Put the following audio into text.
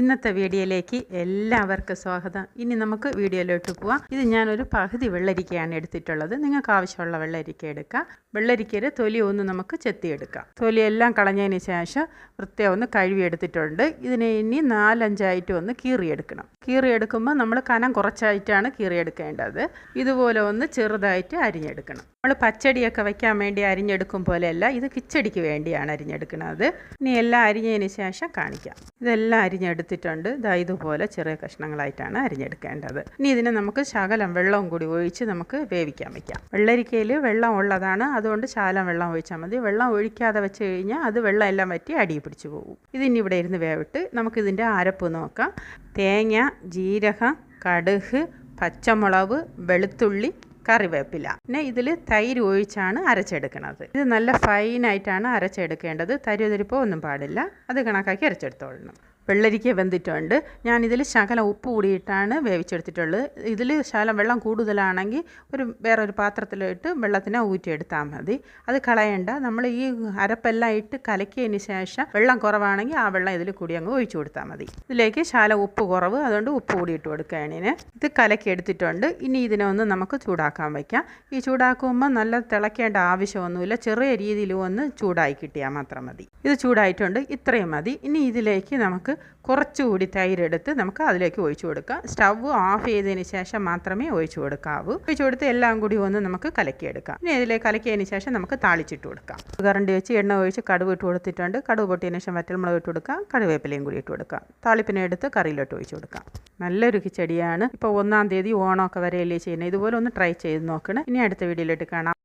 ഇന്നത്തെ വീഡിയോയിലേക്ക് എല്ലാവർക്കും സ്വാഗതം. ഇനി നമുക്ക് വീഡിയോയിലോട്ട് പോവാം. ഇത് ഞാനൊരു പകുതി വെള്ളരിക്കയാണ് എടുത്തിട്ടുള്ളത്. നിങ്ങൾക്ക് ആവശ്യമുള്ള വെള്ളരിക്ക എടുക്കാം. വെള്ളരിക്കയുടെ തൊലി ഒന്ന് നമുക്ക് ചെത്തിയെടുക്കാം. തൊലിയെല്ലാം കളഞ്ഞതിന് ശേഷം പ്രത്യേകം ഒന്ന് കഴുകി എടുത്തിട്ടുണ്ട് ഇതിനെ ഇനി നാലഞ്ചായിട്ട് ഒന്ന് കീറിയെടുക്കണം. കീറിയെടുക്കുമ്പോൾ നമ്മൾ കനം കുറച്ചായിട്ടാണ് കീറിയെടുക്കേണ്ടത്. ഇതുപോലെ ഒന്ന് ചെറുതായിട്ട് അരിഞ്ഞെടുക്കണം. നമ്മൾ പച്ചടിയൊക്കെ വയ്ക്കാൻ വേണ്ടി അരിഞ്ഞെടുക്കും പോലെയല്ല ഇത് കിച്ചടിക്ക് വേണ്ടിയാണ് അരിഞ്ഞെടുക്കുന്നത്. ഇനി എല്ലാം അരിഞ്ഞതിന് ശേഷം കാണിക്കാം. ഇതെല്ലാം അരിഞ്ഞെടുത്തിട്ടുണ്ട് ഇതാ ഇതുപോലെ ചെറിയ കഷ്ണങ്ങളായിട്ടാണ് അരിഞ്ഞെടുക്കേണ്ടത്. ഇനി ഇതിനെ നമുക്ക് ശകലം വെള്ളവും കൂടി ഒഴിച്ച് നമുക്ക് വേവിക്കാൻ വയ്ക്കാം വെള്ളരിക്കയിൽ വെള്ളം ഉള്ളതാണ്. അതുകൊണ്ട് ശകലം വെള്ളം ഒഴിച്ചാൽ മതി. വെള്ളം ഒഴിക്കാതെ വെച്ച് കഴിഞ്ഞാൽ അത് വെള്ളം എല്ലാം വറ്റി അടി പിടിച്ചു പോകും. ഇതിനി ഇവിടെ ഇരുന്ന് വേവിട്ട് നമുക്കിതിന്റെ അരപ്പ് നോക്കാം. തേങ്ങ ജീരകം കടുക് പച്ചമുളക് വെളുത്തുള്ളി കറിവേപ്പില. പിന്നെ ഇതിൽ തൈര് ഒഴിച്ചാണ് അരച്ചെടുക്കുന്നത് ഇത് നല്ല ഫൈനായിട്ടാണ് അരച്ചെടുക്കേണ്ടത്. തരിതരിപ്പോ ഒന്നും പാടില്ല. അത് കണക്കാക്കി അരച്ചെടുത്തോളണം. വെള്ളരിക്ക വെന്തിട്ടുണ്ട്. ഞാനിതിൽ ശകലം ഉപ്പ് കൂടിയിട്ടാണ് വേവിച്ചെടുത്തിട്ടുള്ളത്. ഇതിൽ ശകലം വെള്ളം കൂടുതലാണെങ്കിൽ ഒരു വേറൊരു പാത്രത്തിലിട്ട് വെള്ളത്തിനെ ഊറ്റിയെടുത്താൽ മതി. അത് കളയണ്ട. നമ്മൾ ഈ അരപ്പെല്ലാം ഇട്ട് കലക്കിയതിന് ശേഷം വെള്ളം കുറവാണെങ്കിൽ ആ വെള്ളം ഇതിൽ കൂടി അങ്ങ് ഒഴിച്ചു കൊടുത്താൽ മതി. ഇതിലേക്ക് ശകലം ഉപ്പ് കുറവ് അതുകൊണ്ട് ഉപ്പ് കൂടി ഇട്ട് ഇതിന് ഇത് കലക്കി എടുത്തിട്ടുണ്ട്. ഇനി ഇതിനെ ഒന്ന് നമുക്ക് ചൂടാക്കാൻ വയ്ക്കാം ഈ ചൂടാക്കുമ്പോൾ നല്ല തിളയ്ക്കേണ്ട ആവശ്യമൊന്നുമില്ല. ചെറിയ രീതിയിൽ ഒന്ന് ചൂടായി കിട്ടിയാൽ മാത്രം മതി. ഇത് ചൂടായിട്ടുണ്ട് ഇത്രയും മതി. ഇനി ഇതിലേക്ക് നമുക്ക് കുറച്ചുകൂടി തൈരെടുത്ത് നമുക്ക് അതിലേക്ക് ഒഴിച്ചു കൊടുക്കാം. സ്റ്റവ് ഓഫ് ചെയ്തതിന് ശേഷം മാത്രമേ ഒഴിച്ചു കൊടുക്കാവൂ. ഒഴിച്ചു കൊടുത്ത് എല്ലാം കൂടി ഒന്ന് നമുക്ക് കലക്കിയെടുക്കാം. ഇനി ഇതിലേക്ക് കലക്കിയതിന് ശേഷം നമുക്ക് താളിച്ചിട്ട് കൊടുക്കാം. കറണ്ട് വെച്ച് എണ്ണ ഒഴിച്ച് കടുവ് ഇട്ട് കൊടുത്തിട്ടുണ്ട്. കടുവ് പൊട്ടിയതിന് ശേഷം വറ്റൽമുളക് ഇട്ട് കൊടുക്കാം. കടുവേപ്പിലയും കൂടി ഇട്ട് കൊടുക്കാം. താളിപ്പിനെ എടുത്ത് കറിയിലോട്ട് ഒഴിച്ചു കൊടുക്കാം. നല്ലൊരു കിച്ചടിയാണ്. ഇപ്പോൾ ഒന്നാം തീയതി ഓണമൊക്കെ വരെയല്ലേ ചെയ്യുന്നത്. ഇതുപോലെ ഒന്ന് ട്രൈ ചെയ്ത് നോക്കണം. ഇനി അടുത്ത വീഡിയോയിലോട്ട് കാണാം.